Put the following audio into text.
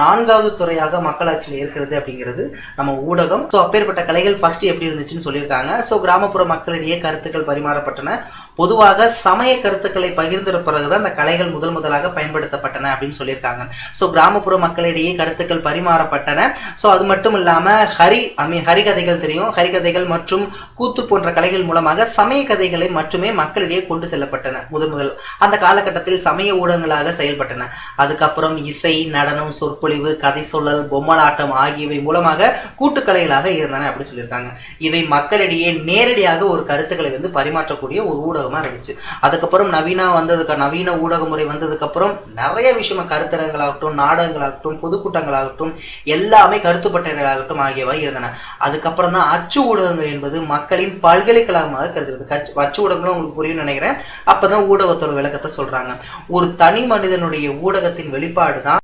நான்காவது துறையாக மக்களாட்சியில் இருக்கிறது அப்படிங்கிறது நம்ம ஊடகம். ஸோ அப்பேற்பட்ட கலைகள் ஃபர்ஸ்ட் எப்படி இருந்துச்சுன்னு சொல்லியிருக்காங்க. ஸோ கிராமப்புற மக்களிடையே கருத்துக்கள் பரிமாறப்பட்டன. பொதுவாக சமய கருத்துக்களை பகிர்ந்த பிறகுதான் அந்த கலைகள் முதல் முதலாக பயன்படுத்தப்பட்டன அப்படின்னு சொல்லியிருக்காங்க. ஸோ கிராமப்புற மக்களிடையே கருத்துக்கள் பரிமாறப்பட்டன. ஸோ அது மட்டும் இல்லாம ஹரி ஐ மீன் ஹரிகதைகள் தெரியும். ஹரிகதைகள் மற்றும் கூத்து போன்ற கலைகள் மூலமாக சமய கதைகளை மட்டுமே மக்களிடையே கொண்டு செல்லப்பட்டன முதன் முதல். அந்த காலகட்டத்தில் சமய ஊடகங்களாக செயல்பட்டன. அதுக்கப்புறம் இசை நடனம் சொற்பொழிவு கதை சொல்லல் பொம்மலாட்டம் ஆகியவை மூலமாக கூட்டுக்கலைகளாக இருந்தன அப்படின்னு சொல்லியிருக்காங்க. இவை மக்களிடையே நேரடியாக ஒரு கருத்துக்களை வந்து பரிமாற்றக்கூடிய ஒரு ஊடகம். இருந்துச்சு. அதுக்கப்புறம் நவீன வந்ததுக்கு நவீன ஊடக முறை வந்ததுக்கப்புறம் நிறைய விஷயமா கருத்தரங்களாகட்டும் நாடகங்களாகட்டும் பொதுக்கூட்டங்களாகட்டும் எல்லாமே கருத்துப்பட்டங்களாகட்டும் ஆகியவை இருந்தன. அதுக்கப்புறம் தான் அச்சு ஊடகங்கள் என்பது மக்களின் பல்கலைக்கழகமாக கருதுகிறது. அச்சு ஊடகங்களும் உங்களுக்கு புரியும் நினைக்கிறேன். அப்பதான் ஊடகத்தோட விளக்கத்தை சொல்றாங்க. ஒரு தனி மனிதனுடைய ஊடகத்தின் வெளிப்பாடு தான்